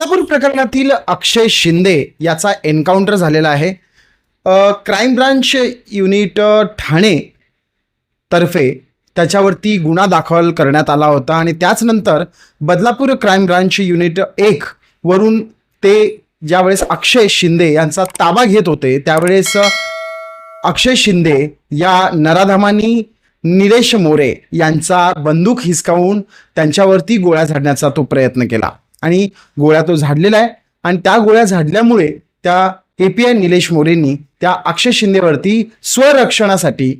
बदलापूर प्रकरणातील अक्षय शिंदे याचा एन्काउंटर झालेला आहे. क्राईम ब्रांच युनिट ठाणे तर्फे त्याच्यावरती गुन्हा दाखल करण्यात आला होता आणि त्याचनंतर बदलापूर क्राईम ब्रांच युनिट एक वरून ते ज्यावेळेस अक्षय शिंदे यांचा ताबा घेत होते त्यावेळेस अक्षय शिंदे या नराधमानी निलेश मोरे यांचा बंदूक हिसकावून त्यांच्यावरती गोळ्या झाडण्याचा तो प्रयत्न केला. आणि गोळ्या तो झाडलेला आहे. आणि त्या गोळ्या झाडल्यामुळे त्या ए पी आय निलेश मोरेंनी त्या अक्षय शिंदेवरती स्वरक्षणासाठी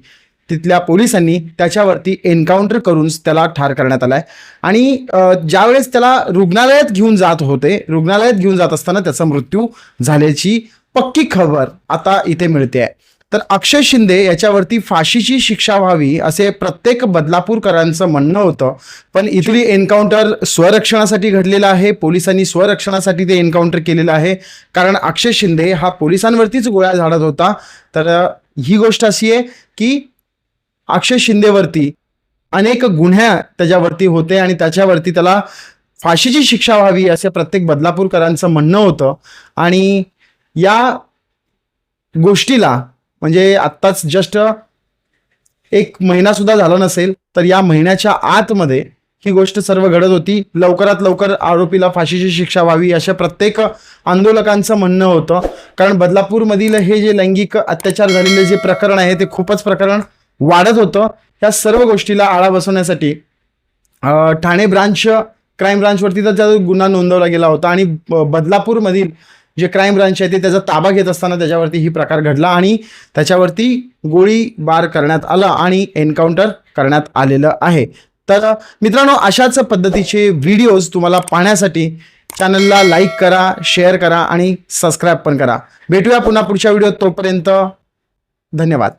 तिथल्या पोलिसांनी त्याच्यावरती एन्काउंटर करून त्याला ठार करण्यात आलाय. आणि ज्यावेळेस त्याला रुग्णालयात घेऊन जात होते रुग्णालयात घेऊन जात असताना त्याचा मृत्यू झाल्याची पक्की खबर आता इथे मिळते आहे तर अक्षय शिंदे याच्यावरती फाशीची शिक्षा व्हावी असे प्रत्येक बदलापूरकरांचं म्हणणं होतं. पण इथली एन्काउंटर स्वरक्षणासाठी घडलेलं आहे. पोलिसांनी स्वरक्षणासाठी ते एन्काउंटर केलेलं आहे. कारण अक्षय शिंदे हा पोलिसांवरतीच गोळ्या झाडत होता. तर ही गोष्ट अशी आहे की अक्षय शिंदेवरती अनेक गुन्ह्या त्याच्यावरती होते आणि त्याच्यावरती त्याला फाशीची शिक्षा व्हावी असे प्रत्येक बदलापूरकरांचं म्हणणं होतं. आणि या गोष्टीला म्हणजे आत्ताच जस्ट एक महिना सुद्धा झाला नसेल तर या महिन्याच्या आतमध्ये ही गोष्ट सर्व घडत होती. लवकरात लवकर आरोपीला फाशीची शिक्षा व्हावी अशा प्रत्येक आंदोलकांचं म्हणणं होतं. कारण बदलापूरमधील हे जे लैंगिक अत्याचार झालेले जे प्रकरण आहे ते खूपच प्रकरण वाढत होतं. या सर्व गोष्टीला आळा बसवण्यासाठी ठाणे ब्रांच क्राईम ब्रांचवरती तर त्या गुन्हा नोंदवला गेला होता. आणि बदलापूरमधील जे क्राईम ब्रांच आहे ते त्याचा ताबा घेत असताना त्याच्यावरती ही प्रकार घडला आणि त्याच्यावरती गोळीबार करण्यात आला आणि एन्काउंटर करण्यात आलेलं आहे. तर मित्रांनो अशाच पद्धतीचे व्हिडिओज तुम्हाला पाहण्यासाठी चॅनलला लाईक करा शेअर करा आणि सबस्क्राईब पण करा. भेटूया पुन्हा पुढच्या व्हिडिओत तोपर्यंत. धन्यवाद.